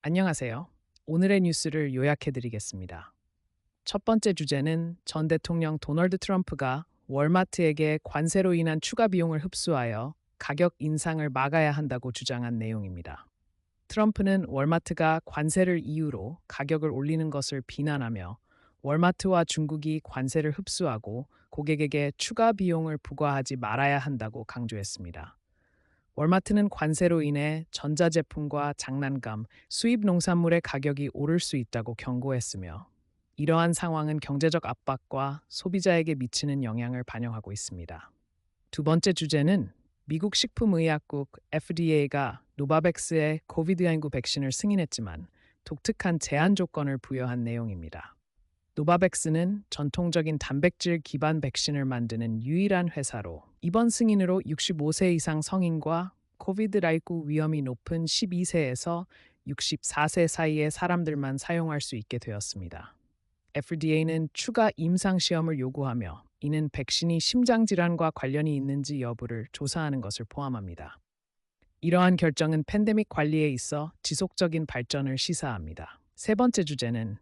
안녕하세요. 오늘의 뉴스를 요약해 드리겠습니다. 첫 번째 주제는 전 대통령 도널드 트럼프가 월마트에게 관세로 인한 추가 비용을 흡수하여 가격 인상을 막아야 한다고 주장한 내용입니다. 트럼프는 월마트가 관세를 이유로 가격을 올리는 것을 비난하며 월마트와 중국이 관세를 흡수하고 고객에게 추가 비용을 부과하지 말아야 한다고 강조했습니다. 월마트는 관세로 인해 전자제품과 장난감, 수입 농산물의 가격이 오를 수 있다고 경고했으며 이러한 상황은 경제적 압박과 소비자에게 미치는 영향을 반영하고 있습니다. 두 번째 주제는 미국 식품의약국 FDA가 노바백스의 코비드19 백신을 승인했지만 독특한 제한 조건을 부여한 내용입니다. 노바백스는 전통적인 단백질 기반 백신을 만드는 유일한 회사로 이번 승인으로 65세 이상 성인과 코비드19 위험이 높은 12세에서 64세 사이의 사람들만 사용할 수 있게 되었습니다. FDA는 추가 임상 시험을 요구하며 이는 백신이 심장 질환과 관련이 있는지 여부를 조사하는 것을 포함합니다. 이러한 결정은 팬데믹 관리에 있어 지속적인 발전을 시사합니다. 세 번째 주제는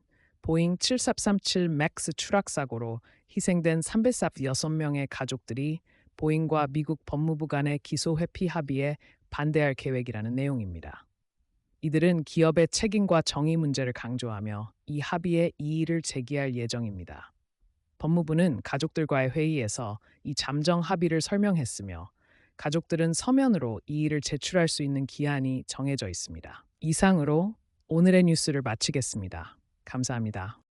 보잉 7437 맥스 추락 사고로 희생된 306명의 가족들이 보잉과 미국 법무부 간의 기소 회피 합의에 반대할 계획이라는 내용입니다. 이들은 기업의 책임과 정의 문제를 강조하며 이 합의에 이의를 제기할 예정입니다. 법무부는 가족들과의 회의에서 이 잠정 합의를 설명했으며 가족들은 서면으로 이의를 제출할 수 있는 기한이 정해져 있습니다. 이상으로 오늘의 뉴스를 마치겠습니다. 감사합니다.